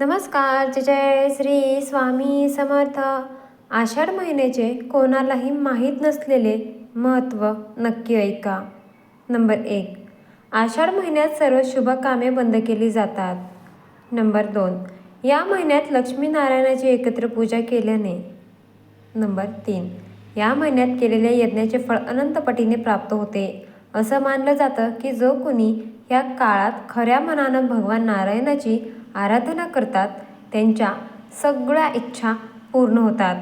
नमस्कार जय जय श्री स्वामी समर्थ. आषाढ महिन्याचे कोणालाही माहीत नसलेले महत्त्व नक्की ऐका. नंबर एक आषाढ महिन्यात सर्व शुभ कामे बंद केली जातात. नंबर दोन या महिन्यात लक्ष्मीनारायणाची एकत्र पूजा केल्याने. नंबर तीन या महिन्यात केलेल्या यज्ञाचे फळ अनंतपटीने प्राप्त होते. असं मानलं जातं की जो कोणी या काळात खऱ्या मनानं भगवान नारायणाची आराधना करतात त्यांच्या सगळ्या इच्छा पूर्ण होतात.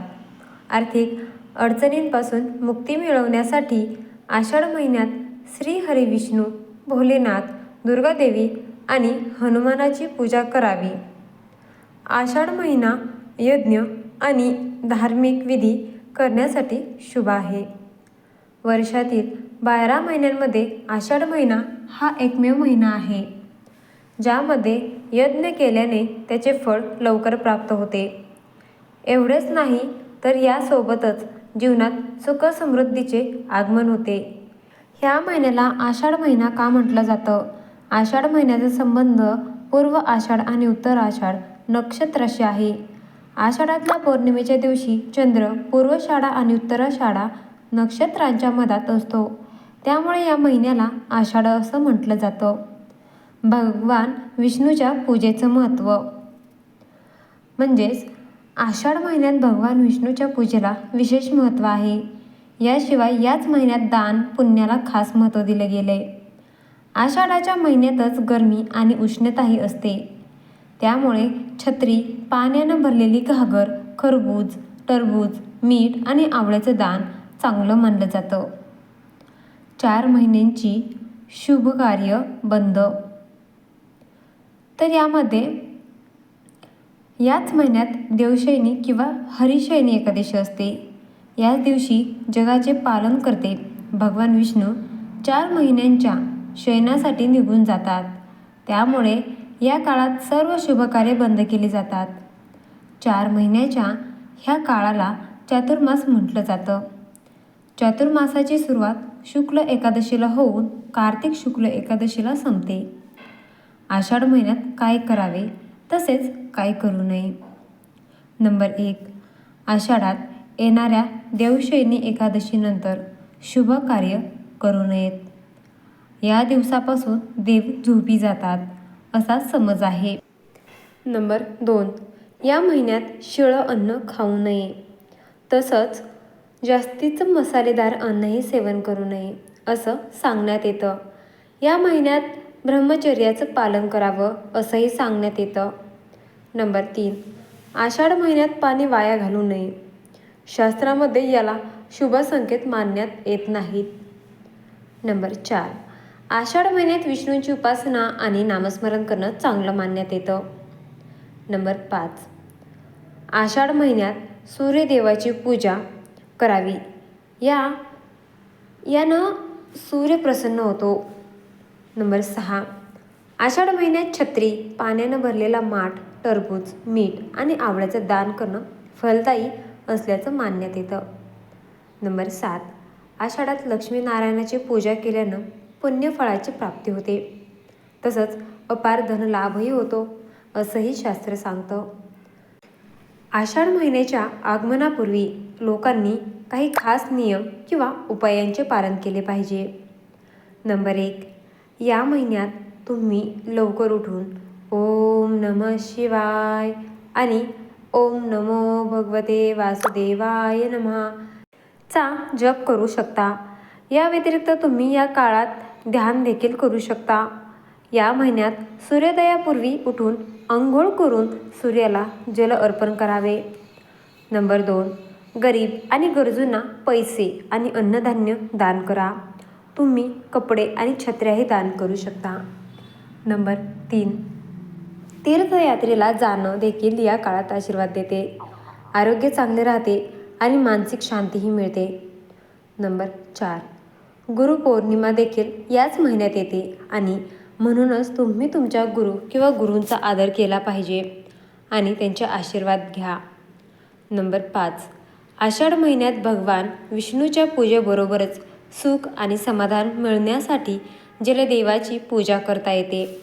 आर्थिक अडचणींपासून मुक्ती मिळवण्यासाठी आषाढ महिन्यात श्री विष्णू भोलेनाथ दुर्गादेवी आणि हनुमानाची पूजा करावी. आषाढ महिना यज्ञ आणि धार्मिक विधी करण्यासाठी शुभ आहे. वर्षातील बारा महिन्यांमध्ये आषाढ महिना हा एकमेव महिना आहे. ज्यामध्ये यज्ञ केल्याने त्याचे फळ लवकर प्राप्त होते. एवढेच नाही तर यासोबतच जीवनात सुख समृद्धीचे आगमन होते. ह्या महिन्याला आषाढ महिना का म्हटलं जातं? आषाढ महिन्याचा संबंध पूर्व आषाढ आणि उत्तर आषाढ नक्षत्राशी आहे. आषाढातल्या पौर्णिमेच्या दिवशी चंद्र पूर्वशाळा आणि उत्तराशाळा नक्षत्रांच्या मधात असतो. त्यामुळे या महिन्याला आषाढ असं म्हटलं जातं. भगवान विष्णूच्या पूजेचं महत्त्व. म्हणजेच आषाढ महिन्यात भगवान विष्णूच्या पूजेला विशेष महत्त्व आहे. याशिवाय याच महिन्यात दान पुण्याला खास महत्त्व दिलं गेलं. आहे आषाढाच्या महिन्यातच गरमी आणि उष्णताही असते. त्यामुळे छत्री पाण्यानं भरलेली घागर खरबूज टरबूज मीठ आणि आवळ्याचं दान चांगलं मानलं जातं. चार महिन्यांची शुभ कार्य बंद. तर यामध्ये याच महिन्यात देवशैनी किंवा हरिशैनी एकादशी असते. याच दिवशी जगाचे पालन करते. भगवान विष्णू चार महिन्यांच्या शयनासाठी निघून जातात. त्यामुळे या काळात सर्व शुभकार्य बंद केली जातात. चार महिन्याच्या ह्या काळाला चातुर्मास म्हटलं जातं. चातुर्मासाची सुरुवात शुक्ल एकादशीला होऊन कार्तिक शुक्ल एकादशीला संपते. आषाढ महिन्यात काय करावे? तसेच काय करू नये? नंबर एक. आषाढात येणाऱ्या देवशैनी एकादशीनंतर शुभ कार्य करू नयेत. या दिवसापासून देव झोपी जातात असा समज आहे. नंबर दोन. या महिन्यात शिळं अन्न खाऊ नये. तसंच जास्तीचं मसालेदार अन्नही सेवन करू नये असं सांगण्यात येतं. या महिन्यात ब्रह्मचर्याचं पालन करावं असंही सांगण्यात येतं. नंबर तीन. आषाढ महिन्यात पाणी वाया घालू नये. शास्त्रामध्ये याला शुभ संकेत मानण्यात येत नाहीत. नंबर चार. आषाढ महिन्यात विष्णूंची उपासना आणि नामस्मरण करणं चांगलं मानण्यात येतं. नंबर पाच. आषाढ महिन्यात सूर्यदेवाची पूजा करावी. या यानं सूर्य प्रसन्न होतो. नंबर सहा. आषाढ महिन्यात छत्री पाण्यानं भरलेला माठ टरबूज मीठ आणि आवळ्याचं दान करणं फलदायी असल्याचं मानण्यात येतं. नंबर सात. आषाढात लक्ष्मीनारायणाची पूजा केल्यानं पुण्यफळाची प्राप्ती होते. तसंच अपार धनलाभही होतो असंही शास्त्र सांगतं. आषाढ महिन्याच्या आगमनापूर्वी लोकांनी काही खास नियम किंवा उपायांचे पालन केले पाहिजे. नंबर एक. या महिन्यात तुम्ही लवकर उठून ओम नम शिवाय आणि ओम नमो भगवते वासुदेवाय नमः चा जप करू शकता. या व्यतिरिक्त तुम्ही या काळात ध्यान देखील करू शकता. या महिन्यात सूर्योदयापूर्वी उठून अंघोळ करून सूर्याला जल अर्पण करावे. नंबर दोन गरीब आणि गरजूंना पैसे आणि अन्नधान्य दान करा. तुम्ही कपडे आणि छत्र्याही दान करू शकता. नंबर तीन. तीर्थयात्रेला जाणं देखील या काळात आशीर्वाद देते. आरोग्य चांगले राहते आणि मानसिक शांतीही मिळते. नंबर चार. गुरुपौर्णिमा देखील याच महिन्यात येते आणि म्हणूनच तुम्ही तुमच्या गुरु किंवा गुरूंचा आदर केला पाहिजे आणि त्यांचे आशीर्वाद घ्या. नंबर पाच. आषाढ महिन्यात भगवान विष्णूच्या पूजेबरोबरच सुख आणि समाधान मिळण्यासाठी जलदेवाची पूजा करता येते.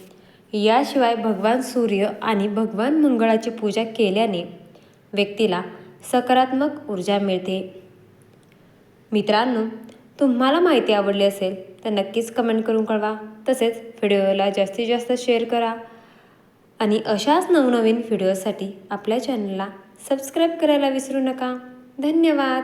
याशिवाय भगवान सूर्य आणि भगवान मंगळाची पूजा केल्याने व्यक्तीला सकारात्मक ऊर्जा मिळते. मित्रांनो तुम्हाला माहिती आवडली असेल तर नक्कीच कमेंट करून कळवा. तसेच व्हिडिओला जास्तीत जास्त शेअर करा. आणि अशाच नवनवीन व्हिडिओसाठी आपल्या चॅनलला सबस्क्राईब करायला विसरू नका. धन्यवाद.